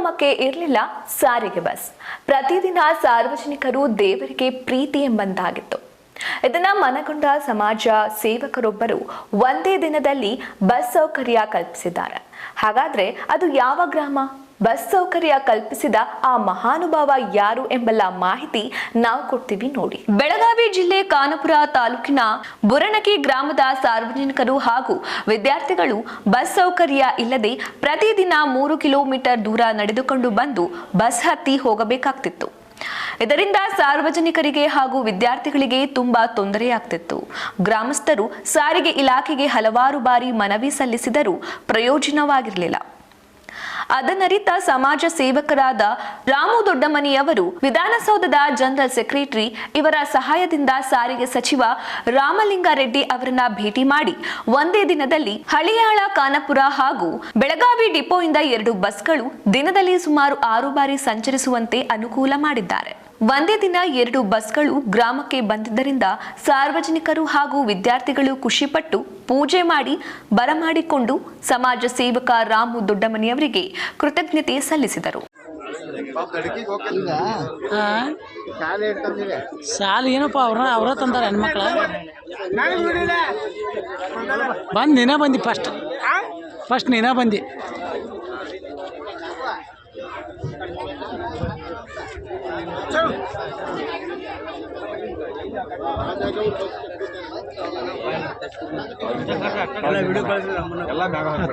ಗ್ರಾಮಕ್ಕೆ ಇರಲಿಲ್ಲ ಸಾರಿಗೆ ಬಸ್. ಪ್ರತಿದಿನ ಸಾರ್ವಜನಿಕರು ದೇವರಿಗೆ ಪ್ರೀತಿ ಎಂಬಂತಾಗಿತ್ತು ಇದನ್ನ ಮನಗೊಂಡ ಸಮಾಜ ಸೇವಕರೊಬ್ಬರು ಒಂದೇ ದಿನದಲ್ಲಿ ಬಸ್ ಸೌಕರ್ಯ ಕಲ್ಪಿಸಿದ್ದಾರೆ. ಹಾಗಾದ್ರೆ ಅದು ಯಾವ ಗ್ರಾಮ? ಬಸ್ ಸೌಕರ್ಯ ಕಲ್ಪಿಸಿದ ಆ ಮಹಾನುಭಾವ ಯಾರು ಎಂಬಲ್ಲ ಮಾಹಿತಿ ನಾವು ಕೊಡ್ತೀವಿ ನೋಡಿ. ಬೆಳಗಾವಿ ಜಿಲ್ಲೆ ಕಾನಪುರ ತಾಲೂಕಿನ ಬುರಣಕಿ ಗ್ರಾಮದ ಸಾರ್ವಜನಿಕರು ಹಾಗೂ ವಿದ್ಯಾರ್ಥಿಗಳು ಬಸ್ ಸೌಕರ್ಯ ಇಲ್ಲದೆ ಪ್ರತಿದಿನ ಮೂರು ಕಿಲೋಮೀಟರ್ ದೂರ ನಡೆದುಕೊಂಡು ಬಂದು ಬಸ್ ಹತ್ತಿ ಹೋಗಬೇಕಾಗ್ತಿತ್ತು. ಇದರಿಂದ ಸಾರ್ವಜನಿಕರಿಗೆ ಹಾಗೂ ವಿದ್ಯಾರ್ಥಿಗಳಿಗೆ ತುಂಬಾ ತೊಂದರೆಯಾಗ್ತಿತ್ತು. ಗ್ರಾಮಸ್ಥರು ಸಾರಿಗೆ ಇಲಾಖೆಗೆ ಹಲವಾರು ಬಾರಿ ಮನವಿ ಸಲ್ಲಿಸಿದರೂ ಪ್ರಯೋಜನವಾಗಿರಲಿಲ್ಲ. ಅದನ್ನರಿತ ಸಮಾಜ ಸೇವಕರಾದ ರಾಮು ದೊಡ್ಡಮನಿಯವರು ವಿಧಾನಸೌಧದ ಜನರಲ್ ಸೆಕ್ರೆಟರಿ ಇವರ ಸಹಾಯದಿಂದ ಸಾರಿಗೆ ಸಚಿವ ರಾಮಲಿಂಗಾರೆಡ್ಡಿ ಅವರನ್ನ ಭೇಟಿ ಮಾಡಿ ಒಂದೇ ದಿನದಲ್ಲಿ ಹಳಿಯಾಳ ಕಾನಪುರ ಹಾಗೂ ಬೆಳಗಾವಿ ಡಿಪೋಯಿಂದ ಎರಡು ಬಸ್ಗಳು ದಿನದಲ್ಲಿ ಸುಮಾರು ಆರು ಬಾರಿ ಸಂಚರಿಸುವಂತೆ ಅನುಕೂಲ ಮಾಡಿದ್ದಾರೆ. ಒಂದೇ ದಿನ ಎರಡು ಬಸ್ಗಳು ಗ್ರಾಮಕ್ಕೆ ಬಂದಿದ್ದರಿಂದ ಸಾರ್ವಜನಿಕರು ಹಾಗೂ ವಿದ್ಯಾರ್ಥಿಗಳು ಖುಷಿಪಟ್ಟು ಪೂಜೆ ಮಾಡಿ ಬರಮಾಡಿಕೊಂಡು ಸಮಾಜ ಸೇವಕ ರಾಮು ದೊಡ್ಡಮನಿಯವರಿಗೆ ಕೃತಜ್ಞತೆ ಸಲ್ಲಿಸಿದರು. ಸಾಲ ಏನಪ್ಪ ಅವ್ರ ಅವರ ತಂದಾರ ಹೆಣ್ಮಕ್ಳ? ಬಂದು ನೀನ ಬಂದಿ ಫಸ್ಟ್ ಫಸ್ಟ್ ನೀನ ಬಂದಿ.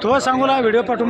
तो सांगू ना व्हिडिओ पाठवून